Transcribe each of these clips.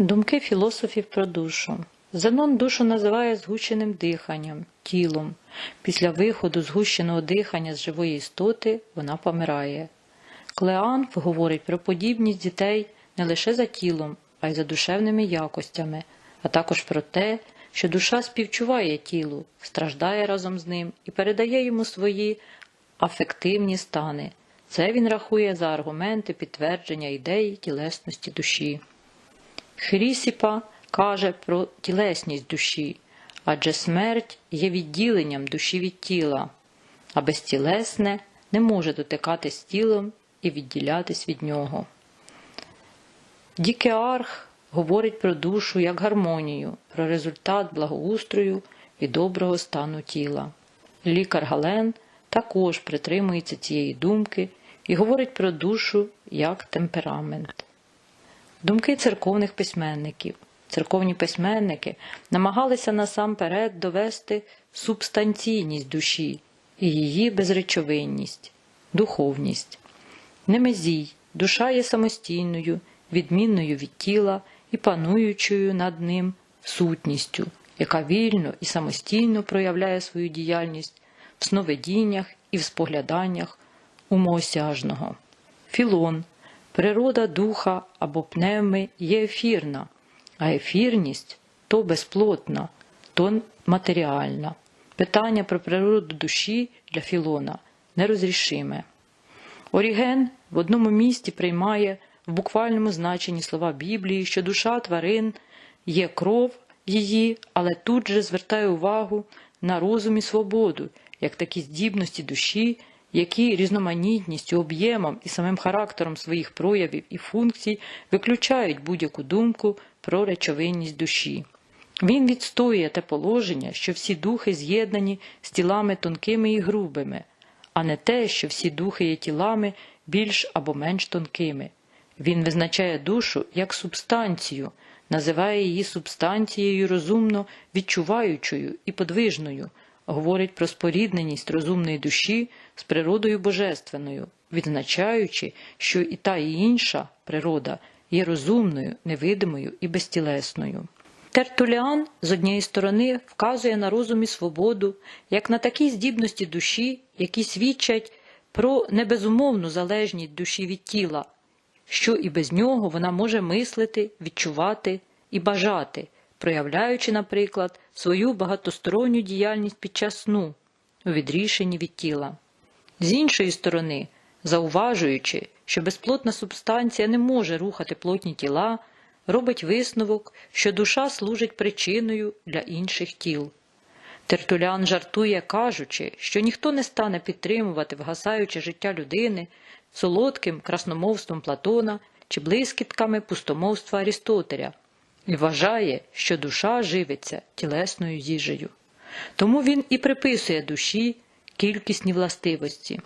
Думки філософів про душу. Зенон душу називає згущеним диханням, тілом. Після виходу згущеного дихання з живої істоти вона помирає. Клеанф говорить про подібність дітей не лише за тілом, а й за душевними якостями, а також про те, що душа співчуває тілу, страждає разом з ним і передає йому свої афективні стани. Це він рахує за аргументи підтвердження ідеї тілесності душі. Хрісіпа каже про тілесність душі, адже смерть є відділенням душі від тіла, а безтілесне не може дотикатись тілом і відділятись від нього. Дікеарх говорить про душу як гармонію, про результат благоустрою і доброго стану тіла. Лікар Гален також притримується цієї думки і говорить про душу як темперамент. Думки церковних письменників. Церковні письменники намагалися насамперед довести субстанційність душі і її безречовинність, духовність. Немезій, душа є самостійною, відмінною від тіла і пануючою над ним сутністю, яка вільно і самостійно проявляє свою діяльність в сновидіннях і в спогляданнях умоосяжного. Філон Природа духа або пневми є ефірна, а ефірність то безплотна, то матеріальна. Питання про природу душі для Філона нерозрішиме. Оріген в одному місті приймає в буквальному значенні слова Біблії, що душа тварин є кров її, але тут же звертає увагу на розум і свободу, як такі здібності душі, які різноманітністю, об'ємом і самим характером своїх проявів і функцій виключають будь-яку думку про речовинність душі. Він відстоює те положення, що всі духи з'єднані з тілами тонкими і грубими, а не те, що всі духи є тілами більш або менш тонкими. Він визначає душу як субстанцію, називає її субстанцією розумно відчуваючою і подвижною, говорить про спорідненість розумної душі з природою божественною, відзначаючи, що і та і інша природа є розумною, невидимою і безтілесною. Тертуліан з однієї сторони вказує на розум і свободу, як на такі здібності душі, які свідчать про небезумовну залежність душі від тіла, що і без нього вона може мислити, відчувати і бажати, проявляючи, наприклад, свою багатосторонню діяльність під час сну у відрішенні від тіла. З іншої сторони, зауважуючи, що безплотна субстанція не може рухати плотні тіла, робить висновок, що душа служить причиною для інших тіл. Тертулян жартує, кажучи, що ніхто не стане підтримувати вгасаюче життя людини солодким красномовством Платона чи блискітками пустомовства Арістотеля, і вважає, що душа живиться тілесною їжею. Тому він і приписує душі кількісні властивості,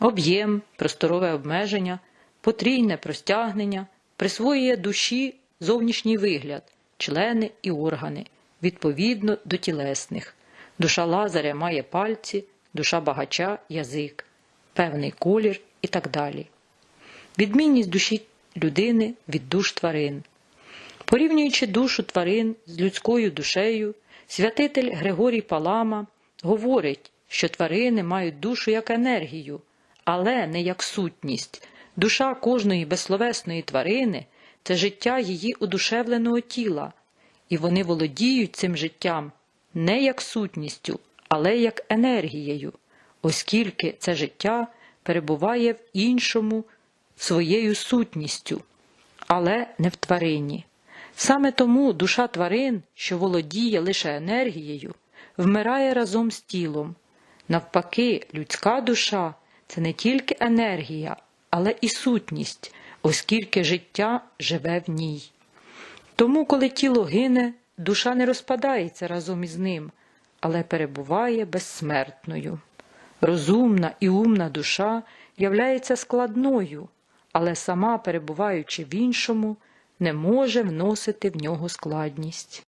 об'єм, просторове обмеження, потрійне простягнення, присвоює душі зовнішній вигляд, члени і органи, відповідно до тілесних. Душа Лазаря має пальці, душа багача язик, певний колір і так далі. Відмінність душі людини від душ тварин. Порівнюючи душу тварин з людською душею, святитель Григорій Палама говорить, що тварини мають душу як енергію, але не як сутність. Душа кожної безсловесної тварини це життя її одушевленого тіла, і вони володіють цим життям не як сутністю, але як енергією, оскільки це життя перебуває в іншому своєю сутністю, але не в тварині. Саме тому душа тварин, що володіє лише енергією, вмирає разом з тілом. Навпаки, людська душа це не тільки енергія, але і сутність, оскільки життя живе в ній. Тому, коли тіло гине, душа не розпадається разом із ним, але перебуває безсмертною. Розумна і умна душа являється складною, але сама, перебуваючи в іншому, не може вносити в нього складність.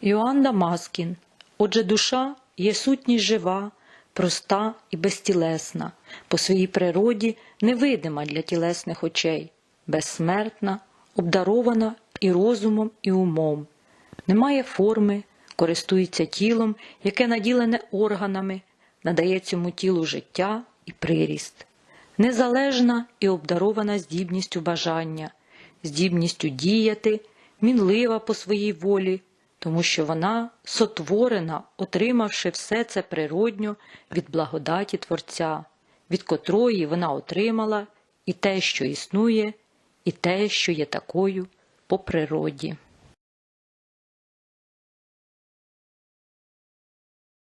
Іоанн Дамаскін Отже, душа є сутність жива, проста і безтілесна, по своїй природі невидима для тілесних очей, безсмертна, обдарована і розумом, і умом. Немає форми, користується тілом, яке наділене органами, надає цьому тілу життя і приріст. Незалежна і обдарована здібністю бажання, здібністю діяти, мінлива по своїй волі, тому що вона сотворена, отримавши все це природньо від благодаті Творця, від котрої вона отримала і те, що існує, і те, що є такою по природі.